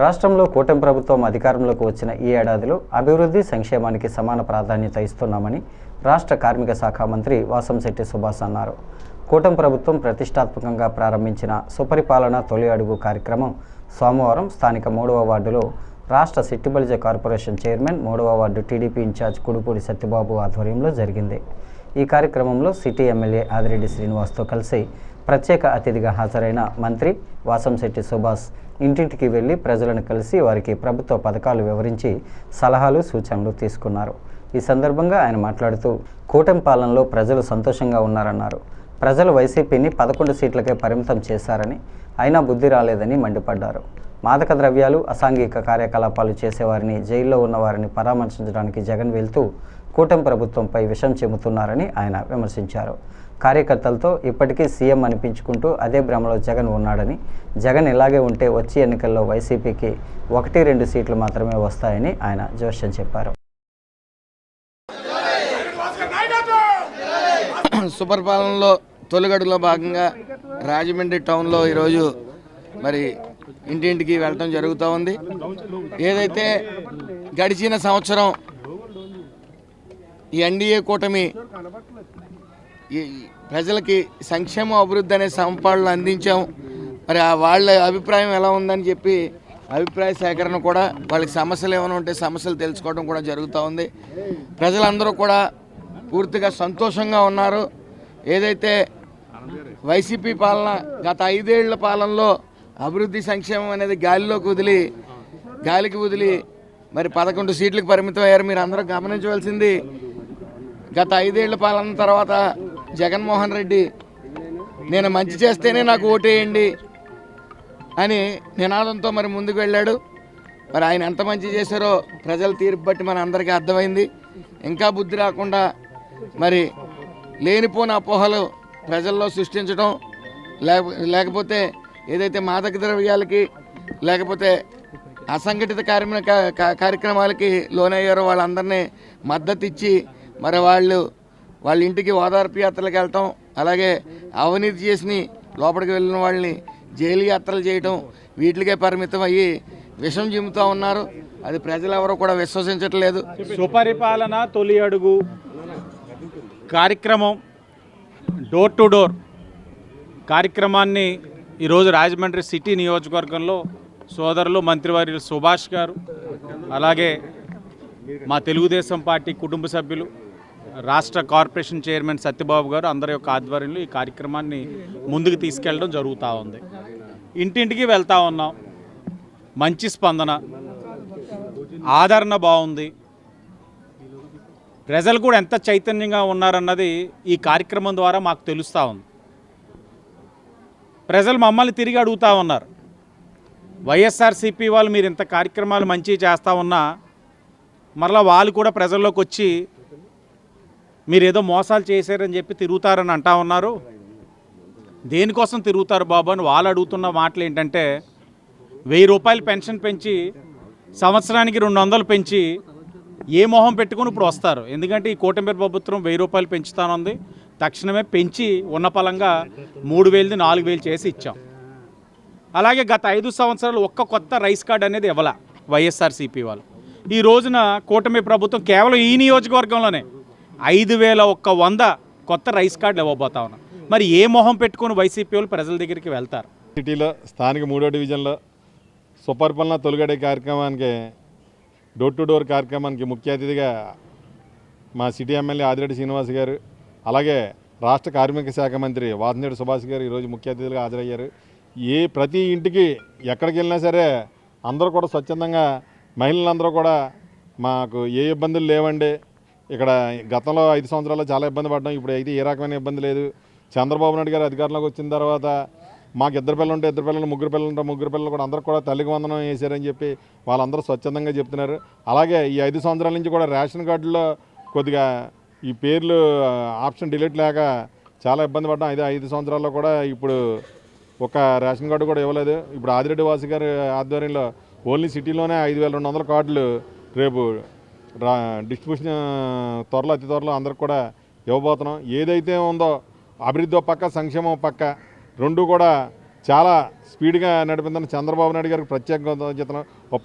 రాష్ట్రంలో కూటమి ప్రభుత్వం అధికారంలోకి వచ్చిన ఈ ఏడాదిలో అభివృద్ధి సంక్షేమానికి సమాన ప్రాధాన్యత ఇస్తున్నామని రాష్ట్ర కార్మిక శాఖ మంత్రి వాసంశెట్టి సుభాష్ అన్నారు. కూటమి ప్రభుత్వం ప్రతిష్టాత్మకంగా ప్రారంభించిన సుపరిపాలన తొలి అడుగు కార్యక్రమం సోమవారం స్థానిక మూడవ వార్డులో రాష్ట్ర సిట్టిబలిజ కార్పొరేషన్ చైర్మన్ మూడవ ward TDP incharge Kudupudi Satyababu ఆధ్వర్యంలో జరిగింది. ఈ కార్యక్రమంలో సిటీ ఎమ్మెల్యే ఆదిరెడ్డి శ్రీనివాస్తో కలిసి ప్రత్యేక అతిథిగా హాజరైన మంత్రి వాసంశెట్టి సుభాష్ ఇంటింటికి వెళ్ళి ప్రజలను కలిసి వారికి ప్రభుత్వ పథకాలు వివరించి సలహాలు సూచనలు తీసుకున్నారు. ఈ సందర్భంగా ఆయన మాట్లాడుతూ కూటమి పాలనలో ప్రజలు సంతోషంగా ఉన్నారన్నారు. ప్రజలు వైసీపీని పదకొండు సీట్లకే పరిమితం చేశారని అయినా బుద్ధి రాలేదని మండిపడ్డారు. మాదక ద్రవ్యాలు అసాంఘిక కార్యకలాపాలు చేసేవారిని జైల్లో ఉన్నవారిని పరామర్శించడానికి జగన్ వెళ్తూ కూటమి ప్రభుత్వంపై విషం చెబుతున్నారని ఆయన విమర్శించారు. కార్యకర్తలతో ఇప్పటికీ సీఎం అనిపించుకుంటూ అదే భ్రమలో జగన్ ఉన్నాడని జగన్ ఇలాగే ఉంటే వచ్చే ఎన్నికల్లో వైసీపీకి ఒకటి రెండు సీట్లు మాత్రమే వస్తాయని ఆయన జోష్యం చెప్పారు. సుపరిపాలనలో తొలిగడులో భాగంగా రాజమండ్రి టౌన్లో ఈరోజు మరి ఇంటింటికి వెళ్ళటం జరుగుతూ ఉంది. ఏదైతే గడిచిన సంవత్సరం ఈ ఎన్డీఏ కూటమి ఈ ప్రజలకి సంక్షేమ అభివృద్ధి అనే సంపాళ్ళు అందించాం. మరి ఆ వాళ్ళ అభిప్రాయం ఎలా ఉందని చెప్పి అభిప్రాయ సేకరణ కూడా వాళ్ళకి సమస్యలు ఏమైనా ఉంటే సమస్యలు తెలుసుకోవడం కూడా జరుగుతూ ఉంది. ప్రజలందరూ కూడా పూర్తిగా సంతోషంగా ఉన్నారు. ఏదైతే వైసీపీ పాలన గత ఐదేళ్ళ పాలనలో అభివృద్ధి సంక్షేమం అనేది గాలిలోకి వదిలి గాలికి వదిలి మరి పదకొండు సీట్లకు పరిమితం అయ్యారు మీరు అందరూ గమనించవలసింది గత ఐదేళ్ళ పాలన తర్వాత జగన్మోహన్ రెడ్డి నేను మంచి చేస్తేనే నాకు ఓటేయండి అని నినాదంతో మరి ముందుకు వెళ్ళాడు. మరి ఆయన ఎంత మంచి చేశారో ప్రజల తీర్పు బట్టి మన అందరికీ అర్థమైంది. ఇంకా బుద్ధి రాకుండా మరి లేనిపోని అపోహలు ప్రజల్లో సృష్టించడం లేకపోతే ఏదైతే మాదక ద్రవ్యాలకి లేకపోతే అసంఘటిత కార్మిక కార్యక్రమాలకి లోనయ్యారో వాళ్ళందరినీ మద్దతు ఇచ్చి మరి వాళ్ళు వాళ్ళ ఇంటికి ఓదార్పు యాత్రలకు వెళ్ళటం అలాగే అవినీతి చేసి లోపలికి వెళ్ళిన వాళ్ళని జైలు యాత్రలు చేయటం వీటికే పరిమితం అయ్యి విషం చిమ్ముతూ ఉన్నారు. అది ప్రజలు ఎవరు కూడా విశ్వసించట్లేదు. సుపరిపాలన తొలి అడుగు. కార్యక్రమం డోర్ టు డోర్ కార్యక్రమాన్ని ఈరోజు రాజమండ్రి సిటీ నియోజకవర్గంలో సోదరులు మంత్రివర్యులు సుభాష్ గారు అలాగే మా తెలుగుదేశం పార్టీ కుటుంబ సభ్యులు రాష్ట్ర కార్పొరేషన్ చైర్మన్ సత్యబాబు గారు అందరి యొక్క ఆధ్వర్యంలో ఈ కార్యక్రమాన్ని ముందుకు తీసుకెళ్ళడం జరుగుతూ ఉంది. ఇంటింటికి వెళ్తూ ఉన్నాం. మంచి స్పందన. ఆదరణ బాగుంది. ప్రజలు కూడా ఎంత చైతన్యంగా ఉన్నారన్నది ఈ కార్యక్రమం ద్వారా మాకు తెలుస్తూ ఉంది. ప్రజలు మమ్మల్ని తిరిగి అడుగుతూ ఉన్నారు. వైఎస్ఆర్సీపీ వాళ్ళు మీరు ఇంత కార్యక్రమాలు మంచి చేస్తూ ఉన్నా మరలా వాళ్ళు కూడా ప్రజల్లోకి వచ్చి మీరు ఏదో మోసాలు చేశారని చెప్పి తిరుగుతారని అంటా ఉన్నారు. దేనికోసం తిరుగుతారు బాబు అని వాళ్ళు అడుగుతున్న మాటలు ఏంటంటే వెయ్యి రూపాయలు పెన్షన్ పెంచి సంవత్సరానికి రెండు వందలు పెంచి ఏ మొహం పెట్టుకుని ఇప్పుడు వస్తారు. ఎందుకంటే ఈ కూటమి ప్రభుత్వం వెయ్యి రూపాయలు పెంచుతానుంది. తక్షణమే పెంచి ఉన్న పలంగా మూడు వేలది నాలుగు వేలు చేసి ఇచ్చాం. అలాగే గత ఐదు సంవత్సరాలు ఒక్క కొత్త రైస్ కార్డ్ అనేది ఇవ్వాల వైఎస్ఆర్సీపీ వాళ్ళు. ఈ రోజున కూటమి ప్రభుత్వం కేవలం ఈ నియోజకవర్గంలోనే ఐదు వేల ఒక్క వంద కొత్త రైస్ కార్డులు ఇవ్వబోతా ఉన్నాం. మరి ఏ మొహం పెట్టుకొని వైసీపీ వాళ్ళు ప్రజల దగ్గరికి వెళ్తారు? సిటీలో స్థానిక మూడో డివిజన్లో సుపరిపాలన తొలగడే కార్యక్రమానికి డోర్ టు డోర్ కార్యక్రమానికి ముఖ్య అతిథిగా మా సిటీ ఎమ్మెల్యే ఆదిరెడ్డి శ్రీనివాస్ గారు అలాగే రాష్ట్ర కార్మిక శాఖ మంత్రి వాసనేడు సుభాష్ గారు ఈరోజు ముఖ్య అతిథులుగా హాజరయ్యారు. ఏ ప్రతి ఇంటికి ఎక్కడికి వెళ్ళినా సరే అందరూ కూడా స్వచ్ఛందంగా మహిళలందరూ కూడా మాకు ఏ ఇబ్బందులు లేవండి. ఇక్కడ గతంలో ఐదు సంవత్సరాల్లో చాలా ఇబ్బంది పడ్డాం. ఇప్పుడు అయితే ఏ రకమైన ఇబ్బంది లేదు. చంద్రబాబు నాయుడు గారు అధికారంలోకి వచ్చిన తర్వాత మాకు ఇద్దరు పిల్లలు ఉంటే ఇద్దరు పిల్లలు ముగ్గురు పిల్లలు ఉంటే ముగ్గురు పిల్లలు కూడా అందరూ కూడా తల్లికి వందనం వేశారని చెప్పి వాళ్ళందరూ స్వచ్ఛందంగా చెప్తున్నారు. అలాగే ఈ ఐదు సంవత్సరాల నుంచి కూడా రేషన్ కార్డులో కొద్దిగా ఈ పేర్లు ఆప్షన్ డిలీట్ లేక చాలా ఇబ్బంది పడ్డాం. ఐదు ఐదు సంవత్సరాల్లో కూడా ఇప్పుడు ఒక రేషన్ కార్డు కూడా ఇవ్వలేదు. ఇప్పుడు ఆదిరెడ్డి వాసి గారి ఆధ్వర్యంలో ఓన్లీ సిటీలోనే ఐదు వేల రెండు వందల కార్డులు రేపు డిస్ట్రిబ్యూషన్ త్వరలో అతి త్వరలో అందరికి కూడా ఇవ్వబోతున్నాం ఏదైతే ఉందో అభివృద్ధి ఒక పక్క సంక్షేమం పక్క రెండు కూడా చాలా స్పీడ్గా నడిపిందని చంద్రబాబు నాయుడు గారికి ప్రత్యేక కృతజ్ఞతలు. ఒక